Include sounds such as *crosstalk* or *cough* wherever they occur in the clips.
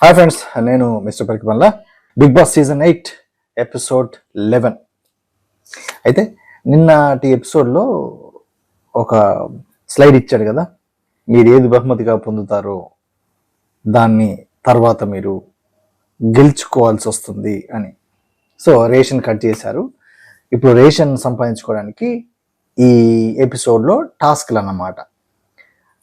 Hi friends నేను mister Parikimalla Bigg Boss season eight episode eleven అయితే నిన్నటి ఎపిసోడ్లో ఒక స్లైడ్ ఇచ్చాడు కదా? మీరు ఏది బహుమతిగా పొందుతారో దాన్ని తర్వాత మీరు గెలుచుకోవాల్సి వస్తుంది అని. సో రేషన్ కట్ చేశారు. ఇప్పుడు రేషన్ సంపాదించుకోవడానికి ఈ ఎపిసోడ్లో టాస్క్లు అన్నమాట.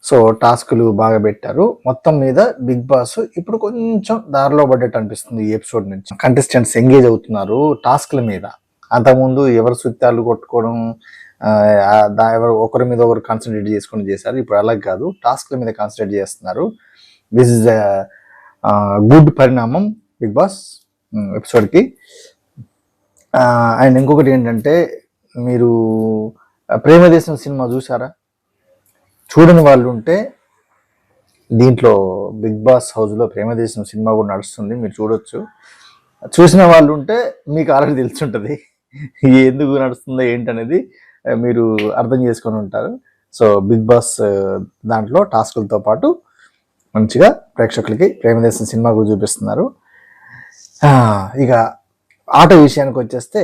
సో టాస్కులు బాగా పెట్టారు. మొత్తం మీద బిగ్ బాస్ ఇప్పుడు కొంచెం దారిలో పడ్డట్టు అనిపిస్తుంది ఈ ఎపిసోడ్ నుంచి. కంటెస్టెంట్స్ ఎంగేజ్ అవుతున్నారు టాస్క్ల మీద. అంతకుముందు ఎవరు సుత్తాలు కొట్టుకోవడం ఎవరు ఒకరి మీద ఒకరు కాన్సన్ట్రేట్ చేసుకుని చేశారు. ఇప్పుడు అలా కాదు. టాస్క్ల మీద కాన్సన్ట్రేట్ చేస్తున్నారు. దిస్ ఇస్ గుడ్ పరిణామం బిగ్ బాస్ ఎపిసోడ్కి. అండ్ ఇంకొకటి ఏంటంటే మీరు ప్రేమదేశం సినిమా చూసారా చూడని వాళ్ళు ఉంటే దీంట్లో బిగ్ బాస్ హౌస్లో ప్రేమదేశం సినిమా కూడా నడుస్తుంది మీరు చూడొచ్చు. చూసిన వాళ్ళు ఉంటే మీకు ఆల్రెడీ తెలుసుంటుంది. *laughs* ఎందుకు నడుస్తుందో ఏంటనేది మీరు అర్థం చేసుకొని ఉంటారు. సో బిగ్ బాస్ దాంట్లో టాస్కులతో పాటు మంచిగా ప్రేక్షకులకి ప్రేమదేశం సినిమా కూడా చూపిస్తున్నారు. ఇక ఆట విషయానికి వచ్చేస్తే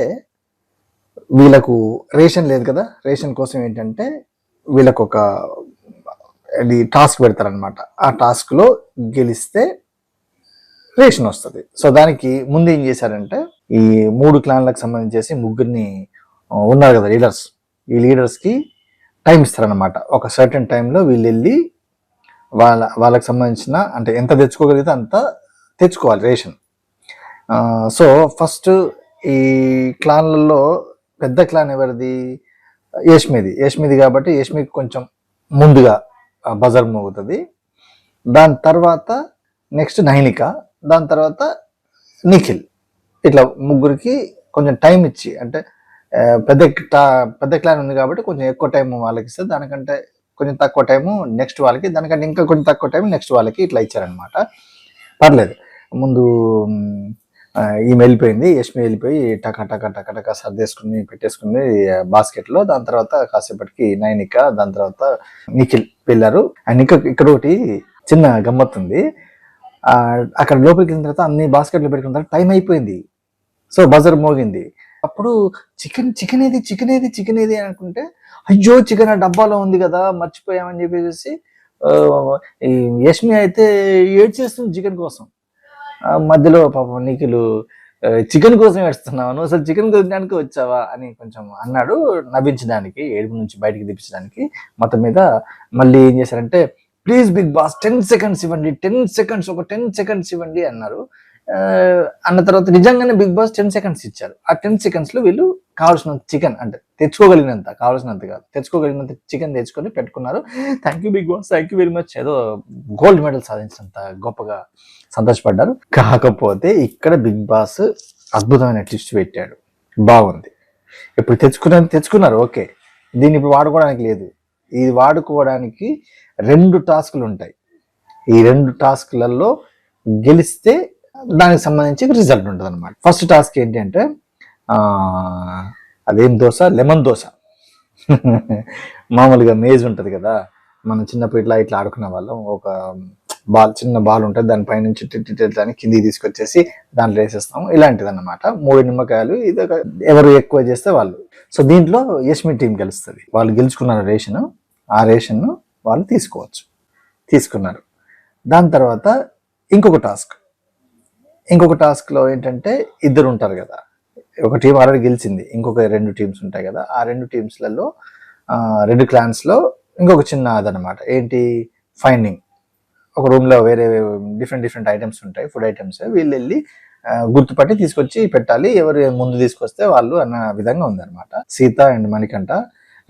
వీళ్ళకు రేషన్ లేదు కదా. రేషన్ కోసం ఏంటంటే వీళ్ళకు ఒక అది టాస్క్ పెడతారనమాట ఆ టాస్క్లో గెలిస్తే రేషన్ వస్తుంది. సో దానికి ముందు ఏం చేశారంటే ఈ మూడు క్లాన్లకు సంబంధించేసి ముగ్గురిని ఉన్నారు కదా లీడర్స్ ఈ లీడర్స్కి టైం ఇస్తారనమాట ఒక సర్టన్ టైంలో వీళ్ళు వెళ్ళి వాళ్ళ వాళ్ళకి సంబంధించిన అంటే ఎంత తెచ్చుకోగలిగితే అంత తెచ్చుకోవాలి రేషన్. సో ఫస్ట్ ఈ క్లాన్లలో పెద్ద క్లాన్ ఎవరిది? యష్మిది. యష్మిది కాబట్టి యష్మికి కొంచెం ముందుగా బజర్ మోగుతుంది. దాని తర్వాత నెక్స్ట్ నైనిక దాని తర్వాత నిఖిల్. ఇట్లా ముగ్గురికి కొంచెం టైం ఇచ్చి అంటే పెద్ద పెద్ద క్లాన్ ఉంది కాబట్టి కొంచెం ఎక్కువ టైం వాళ్ళకి ఇస్తే దానికంటే కొంచెం తక్కువ టైము నెక్స్ట్ వాళ్ళకి దానికంటే ఇంకా కొంచెం తక్కువ టైం నెక్స్ట్ వాళ్ళకి ఇట్లా ఇచ్చారనమాట పర్లేదు. ముందు ఈమె వెళ్ళిపోయింది యష్మి వెళ్ళిపోయి టక టక టక టక సర్దేసుకుని పెట్టేసుకుంది బాస్కెట్లో. దాని తర్వాత కాసేపటికి నైనిక దాని తర్వాత నిఖిల్ వెళ్ళారు. అండ్ ఇంకా ఇక్కడ ఒకటి చిన్న గమ్మత్ ఉంది. అక్కడ లోపలికి వెళ్ళిన తర్వాత అన్ని బాస్కెట్లో పెట్టుకున్న తర్వాత టైం అయిపోయింది. సో బజర్ మోగింది. అప్పుడు చికెన్ చికెన్ ఏది చికెన్ ఏది చికెన్ ఏది అనుకుంటే అయ్యో చికెన్ ఆ డబ్బాలో ఉంది కదా మర్చిపోయామని చెప్పేసి యష్మి అయితే ఏడ్ చేస్తుంది చికెన్ కోసం. మధ్యలో పాపం నిఖిలు చికెన్ కోసం ఏడుస్తున్నావు. అసలు చికెన్ తినడానికి వచ్చావా అని కొంచెం అన్నాడు. నవ్వించడానికి ఏడుపు నుంచి బయటికి తెప్పించడానికి మొత్తం మీద మళ్ళీ ఏం చేశారంటే please Bigg Boss ten seconds ఇవ్వండి టెన్ సెకండ్స్ ఒక టెన్ సెకండ్స్ ఇవ్వండి అన్నారు. అన్న తర్వాత నిజంగానే బిగ్ బాస్ టెన్ సెకండ్స్ ఇచ్చారు. ఆ టెన్ సెకండ్స్లో వీళ్ళు కావాల్సినంత చికెన్ అంటే తెచ్చుకోగలిగినంత కావాల్సినంత కాదు. తెచ్చుకోగలిగినంత చికెన్ తెచ్చుకొని పెట్టుకున్నారు. Thank you Bigg Boss thank you very much ఏదో గోల్డ్ మెడల్ సాధించినంత గొప్పగా సంతోషపడ్డారు. కాకపోతే ఇక్కడ బిగ్ బాస్ అద్భుతమైన ట్విస్ట్ పెట్టాడు. బాగుంది. ఇప్పుడు తెచ్చుకున్నది తెచ్చుకున్నారు. ఓకే. దీన్ని ఇప్పుడు వాడుకోవడానికి లేదు. ఇది వాడుకోవడానికి రెండు టాస్కులు ఉంటాయి. ఈ రెండు టాస్క్లలో గెలిస్తే దానికి సంబంధించి రిజల్ట్ ఉంటుంది అనమాట ఫస్ట్ టాస్క్ ఏంటి అంటే అదేం దోశ? లెమన్ దోశ. మామూలుగా మేజ్ ఉంటుంది కదా. మనం చిన్నప్పుడు ఇట్లా ఇట్లా ఆడుకునే వాళ్ళం. ఒక బాల్ చిన్న బాల్ ఉంటుంది దానిపై నుంచి దాన్ని కిందికి తీసుకొచ్చేసి దాంట్లో వేసేస్తాం ఇలాంటిది అనమాట మూడు నిమ్మకాయలు ఇది ఒక ఎవరు ఎక్కువ చేస్తే వాళ్ళు. సో దీంట్లో యష్మి టీం గెలుస్తుంది. వాళ్ళు గెలుచుకున్నారు రేషన్ ఆ రేషన్ వాళ్ళు తీసుకోవచ్చు. తీసుకున్నారు. దాని తర్వాత ఇంకొక టాస్క్ ఇంకొక టాస్క్లో ఏంటంటే ఇద్దరు ఉంటారు కదా. ఒక టీం ఆల్రెడీ గెలిచింది ఇంకొక రెండు టీమ్స్ ఉంటాయి కదా. ఆ రెండు టీమ్స్లలో రెండు క్లాన్స్లో ఇంకొక చిన్న అదనమాట. ఏంటి? ఫైండింగ్ ఒక రూమ్లో వేరే డిఫరెంట్ డిఫరెంట్ ఐటమ్స్ ఉంటాయి ఫుడ్ ఐటమ్స్ వీళ్ళు వెళ్ళి గుర్తుపట్టి తీసుకొచ్చి పెట్టాలి. ఎవరు ముందు తీసుకొస్తే వాళ్ళు అన్న విధంగా ఉందన్నమాట. సీత అండ్ మణికంఠ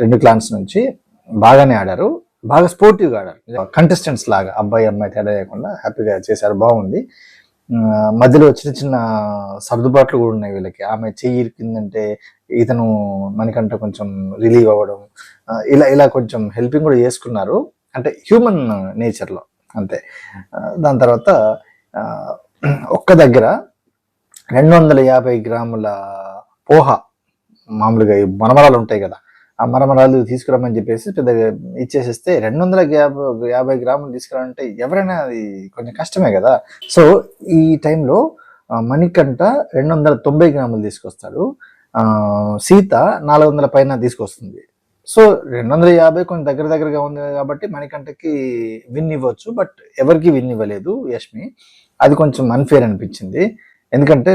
రెండు క్లాన్స్ నుంచి బాగానే ఆడారు. బాగా స్పోర్టివ్గా ఆడారు. కంటెస్టెంట్స్ లాగా అబ్బాయి అమ్మాయి తేడా లేకుండా హ్యాపీగా చేశారు బాగుంది. మధ్యలో చిన్న చిన్న సర్దుబాట్లు కూడా ఉన్నాయి వీళ్ళకి. ఆమె చెయ్యి ఇరికిందంటే ఇతను మనకంట కొంచెం రిలీవ్ అవ్వడం ఇలా ఇలా కొంచెం హెల్పింగ్ కూడా చేసుకున్నారు. అంటే హ్యూమన్ నేచర్లో అంతే. దాని తర్వాత ఒక్క దగ్గర రెండు వందల యాభై గ్రాముల పోహ మామూలుగా మనమరాలు ఉంటాయి కదా ఆ మరమరాలు తీసుకురమ్మని చెప్పేసి పెద్దగా ఇచ్చేసేస్తే రెండు వందల యాభై యాభై గ్రాములు తీసుకురావాలంటే ఎవరైనా అది కొంచెం కష్టమే కదా. సో ఈ టైంలో మణికంట మణికంఠ రెండు వందల తొంభై గ్రాములు తీసుకొస్తాడు. సీత నాలుగు వందల పైన తీసుకొస్తుంది. సో రెండు వందల యాభై కొంచెం దగ్గర దగ్గరగా ఉంది కాబట్టి మణికంఠకి విన్ ఇవ్వచ్చు బట్ ఎవరికి విన్ ఇవ్వలేదు యష్మి. అది కొంచెం అన్ఫేర్ అనిపించింది. ఎందుకంటే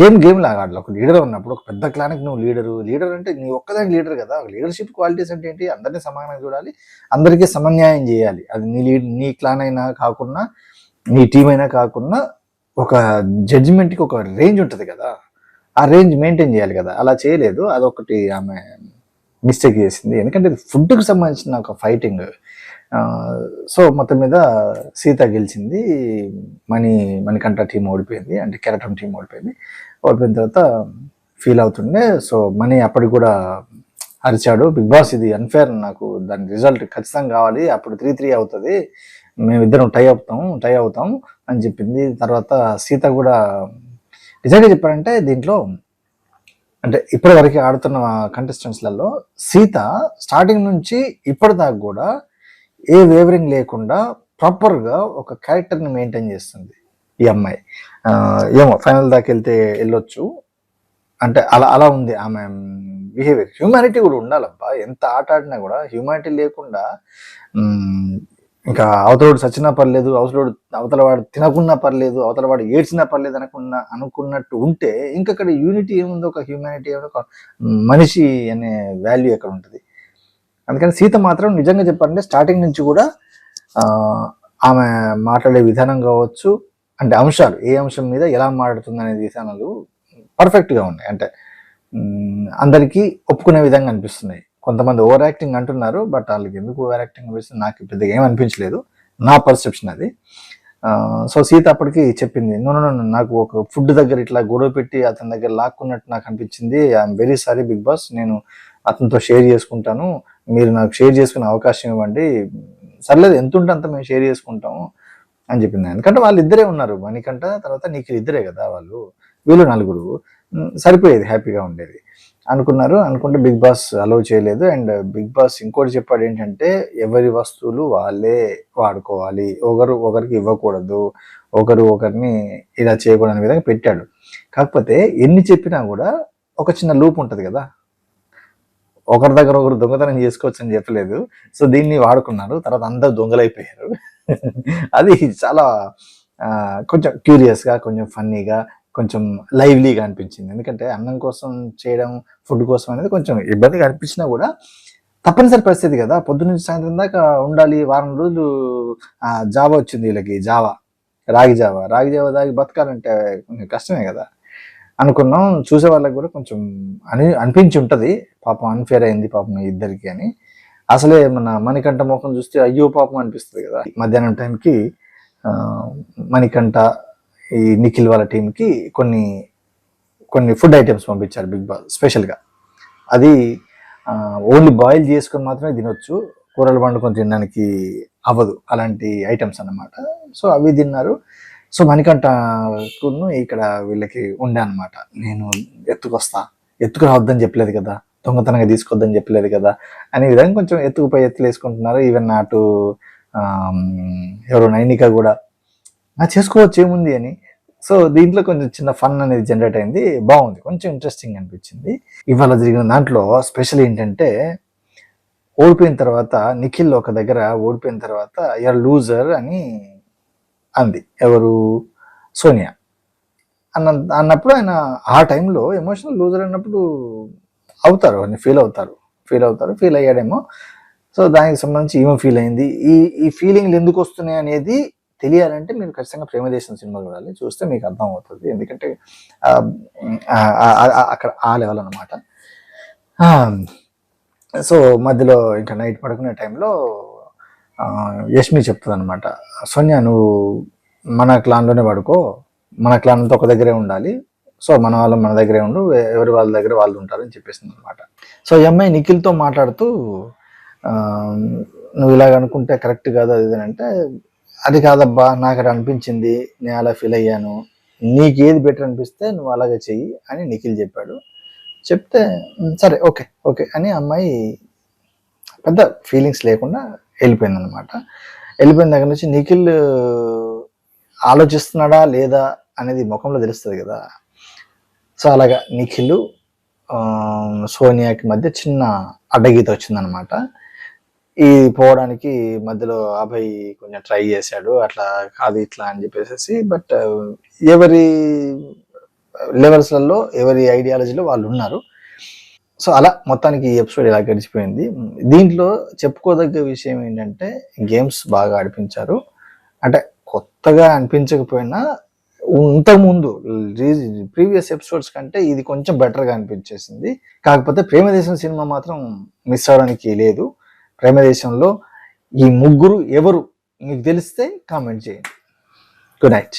గేమ్ గేమ్ లాగా ఆడాలి. ఒక లీడర్ ఉన్నప్పుడు ఒక పెద్ద క్లానికి నువ్వు లీడరు. లీడర్ అంటే నీ ఒక్కదాని లీడర్ కదా. లీడర్షిప్ క్వాలిటీస్ అంటే ఏంటి? అందరినీ సమానంగా చూడాలి. అందరికీ సమన్యాయం చేయాలి. అది నీ లీడ్ నీ క్లాన్ అయినా కాకుండా నీ టీం అయినా కాకుండా ఒక జడ్జిమెంట్కి ఒక రేంజ్ ఉంటుంది కదా. ఆ రేంజ్ మెయింటైన్ చేయాలి కదా. అలా చేయలేదు. అదొకటి ఆమె మిస్టేక్ చేసింది. ఎందుకంటే ఇది ఫుడ్కి సంబంధించిన ఒక ఫైటింగ్. సో మొత్తం మీద సీత గెలిచింది. మణి మణికంఠ టీం ఓడిపోయింది. అంటే కెరటం టీం ఓడిపోయింది. ఓడిపోయిన తర్వాత ఫీల్ అవుతుండే. సో మనీ అప్పటికి కూడా అరిచాడు. బిగ్ బాస్ ఇది అన్ఫేర్ నాకు. దాని రిజల్ట్ ఖచ్చితంగా కావాలి. అప్పుడు త్రీ త్రీ అవుతుంది. మేమిద్దరం టై అవుతాం టై అవుతాం అని చెప్పింది. తర్వాత సీత కూడా నిజంగా చెప్పారంటే దీంట్లో అంటే ఇప్పటివరకు ఆడుతున్న కంటెస్టెంట్స్లలో సీత స్టార్టింగ్ నుంచి ఇప్పటిదాకా కూడా ఏ వేవరింగ్ లేకుండా ప్రాపర్గా ఒక క్యారెక్టర్ని మెయింటైన్ చేస్తుంది ఈ అమ్మాయి. ఏమో ఫైనల్ దాకా వెళ్తే వెళ్ళొచ్చు. అంటే అలా అలా ఉంది ఆమె బిహేవియర్ హ్యూమానిటీ కూడా ఉండాలబ్బా. ఎంత ఆట ఆడినా కూడా హ్యూమానిటీ లేకుండా ఇంకా అవతలవాడు చచ్చినా పర్లేదు అవతలవాడు అవతలవాడు తినకున్నా పర్లేదు అవతలవాడు ఏడ్చినా పర్లేదు అనుకున్న అనుకున్నట్టు ఉంటే ఇంకా అక్కడ యూనిటీ ఏముందో ఒక హ్యూమానిటీ ఏముందో ఒక మనిషి అనే వాల్యూ ఎక్కడ ఉంటుంది? అందుకని సీత మాత్రం నిజంగా చెప్పాలంటే స్టార్టింగ్ నుంచి కూడా ఆమె మాట్లాడే విధానం కావచ్చు అంటే అంశాలు ఏ అంశం మీద ఎలా మాట్లాడుతుంది అనే విధానాలు పర్ఫెక్ట్గా ఉన్నాయి. అంటే అందరికీ ఒప్పుకునే విధంగా అనిపిస్తున్నాయి. కొంతమంది ఓవర్ యాక్టింగ్ అంటున్నారు బట్ వాళ్ళకి ఎందుకు ఓవర్ యాక్టింగ్ అనిపిస్తుంది? నాకు పెద్దగా ఏం అనిపించలేదు. నా పర్సెప్షన్ అది. సో సీత అప్పటికి చెప్పింది నో నో నో, నాకు ఒక ఫుడ్ దగ్గర ఇట్లా గొడవ పెట్టి అతని దగ్గర లాక్కున్నట్టు నాకు అనిపించింది. I'm very sorry Bigg Boss. నేను అతనితో షేర్ చేసుకుంటాను. మీరు నాకు షేర్ చేసుకునే అవకాశం ఇవ్వండి. సర్లేదు ఎంత ఉంటే అంత మేము షేర్ చేసుకుంటాము అని చెప్పింది ఎందుకంటే వాళ్ళు ఇద్దరే ఉన్నారు. మణికంట తర్వాత నీకు ఇద్దరే కదా వాళ్ళు. వీళ్ళు నలుగురు. సరిపోయేది హ్యాపీగా ఉండేది. అనుకున్నారు. అనుకుంటే బిగ్ బాస్ అలౌ చేయలేదు. అండ్ బిగ్ బాస్ ఇంకోటి చెప్పాడు ఏంటంటే ఎవరి వస్తువులు వాళ్ళే వాడుకోవాలి. ఒకరు ఒకరికి ఇవ్వకూడదు. ఒకరు ఒకరిని ఇలా చేయకూడదు అనే విధంగా పెట్టాడు. కాకపోతే ఎన్ని చెప్పినా కూడా ఒక చిన్న లూప్ ఉంటుంది కదా. ఒకరి దగ్గర ఒకరు దొంగతనం చేసుకోవచ్చు అని చెప్పలేదు. సో దీన్ని వాడుకున్నారు. తర్వాత అందరు దొంగలైపోయారు. అది చాలా కొంచెం క్యూరియస్గా కొంచెం ఫన్నీగా కొంచెం లైవ్లీగా అనిపించింది. ఎందుకంటే అన్నం కోసం చేయడం ఫుడ్ కోసం అనేది కొంచెం ఇబ్బందిగా అనిపించినా కూడా తప్పనిసరి పరిస్థితి కదా. పొద్దు నుంచి సాయంత్రం దాకా ఉండాలి. వారం రోజులు జావా వచ్చింది వీళ్ళకి. జావా. రాగి జావా. రాగి జావా దాగి బతకాలంటే కొంచెం కష్టమే కదా. అనుకున్నాం. చూసే వాళ్ళకి కూడా కొంచెం అని అనిపించి ఉంటుంది. పాపం అన్ఫేర్ అయింది పాపం ఇద్దరికి అని. అసలే మన మణికంఠ ముఖం చూస్తే అయ్యో పాపం అనిపిస్తుంది కదా. మధ్యాహ్నం టైంకి మణికంఠ ఈ నిఖిల్ వాళ్ళ టీంకి కొన్ని కొన్ని ఫుడ్ ఐటమ్స్ పంపించారు బిగ్ బాస్ స్పెషల్గా అది ఓన్లీ బాయిల్ చేసుకొని మాత్రమే తినొచ్చు. కూరలు వండుకొని తినడానికి అవ్వదు. అలాంటి ఐటమ్స్ అన్నమాట. సో అవి తిన్నారు. సో మణికంఠను ఇక్కడ వీళ్ళకి ఉండే అనమాట నేను ఎత్తుకొస్తా. ఎత్తుకు రావద్దని చెప్పలేదు కదా. దొంగతనంగా తీసుకొద్దని చెప్పలేదు కదా. అనే విధంగా కొంచెం ఎత్తుకుపై ఎత్తులు వేసుకుంటున్నారు. ఈవెన్ నాటు ఎవరు నైనిక కూడా. నా చేసుకోవచ్చు ఏముంది అని. సో దీంట్లో కొంచెం చిన్న ఫన్ అనేది జనరేట్ అయింది. బాగుంది. కొంచెం ఇంట్రెస్టింగ్ అనిపించింది. ఇవాళ జరిగిన దాంట్లో స్పెషల్ ఏంటంటే ఓడిపోయిన తర్వాత నిఖిల్ ఒక దగ్గర ఓడిపోయిన తర్వాత యర్ లూజర్ అని అంది. ఎవరు? సోనియా. అన్న అన్నప్పుడు ఆయన ఆ టైంలో ఎమోషనల్ లూజర్ అన్నప్పుడు అవుతారు అని ఫీల్ అవుతారు. ఫీల్ అవుతారు ఫీల్ అయ్యాడేమో. సో దానికి సంబంధించి ఏమో ఫీల్ అయింది. ఈ ఈ ఫీలింగ్లు ఎందుకు వస్తున్నాయి అనేది తెలియాలంటే మీరు ఖచ్చితంగా ప్రేమదేశం సినిమా చూడాలి. చూస్తే మీకు అర్థం అవుతుంది ఎందుకంటే అక్కడ ఆ లెవెల్ అనమాట సో మధ్యలో ఇంకా నైట్ పడుకునే టైంలో యష్మి చెప్తుంది అనమాట సోనియా నువ్వు మన క్లాన్లోనే పడుకో. మన క్లాన్ అంతా ఒక దగ్గరే ఉండాలి. సో మన వాళ్ళు మన దగ్గరే ఉండు. ఎవరి వాళ్ళ దగ్గర వాళ్ళు ఉంటారని చెప్పేసింది అనమాట సో ఈ అమ్మాయి నిఖిల్తో మాట్లాడుతూ నువ్వు ఇలాగ అనుకుంటే కరెక్ట్ కాదు అది అంటే అది కాదబ్బా నాకు అది అనిపించింది. నేను అలా ఫీల్ అయ్యాను. నీకు ఏది బెటర్ అనిపిస్తే నువ్వు అలాగే చెయ్యి అని నిఖిల్ చెప్పాడు. చెప్తే సరే ఓకే ఓకే అని అమ్మాయి పెద్ద ఫీలింగ్స్ లేకుండా వెళ్ళిపోయింది అనమాట వెళ్ళిపోయిన దగ్గర నుంచి నిఖిల్ ఆలోచిస్తున్నాడా లేదా అనేది ముఖంలో తెలుస్తుంది కదా. సో అలాగా నిఖిల్ సోనియాకి మధ్య చిన్న అడ్డగీత వచ్చిందనమాట ఈ పోవడానికి మధ్యలో అభయ్ కొంచెం ట్రై చేశాడు అట్లా కాదు ఇట్లా అని చెప్పేసి బట్ ఎవరి లెవెల్స్లలో ఎవరి ఐడియాలజీలో వాళ్ళు ఉన్నారు. సో అలా మొత్తానికి ఈ ఎపిసోడ్ ఇలా గడిచిపోయింది. దీంట్లో చెప్పుకోదగ్గ విషయం ఏంటంటే గేమ్స్ బాగా ఆడిపించారు. అంటే కొత్తగా అనిపించకపోయినా ఇంతకుముందు ప్రీవియస్ ఎపిసోడ్స్ కంటే ఇది కొంచెం బెటర్గా అనిపించేసింది. కాకపోతే ప్రేమదేశం సినిమా మాత్రం మిస్ అవడానికి లేదు. ప్రేమదేశంలో ఈ ముగ్గురు ఎవరు? మీకు తెలిస్తే కామెంట్ చేయండి. Good night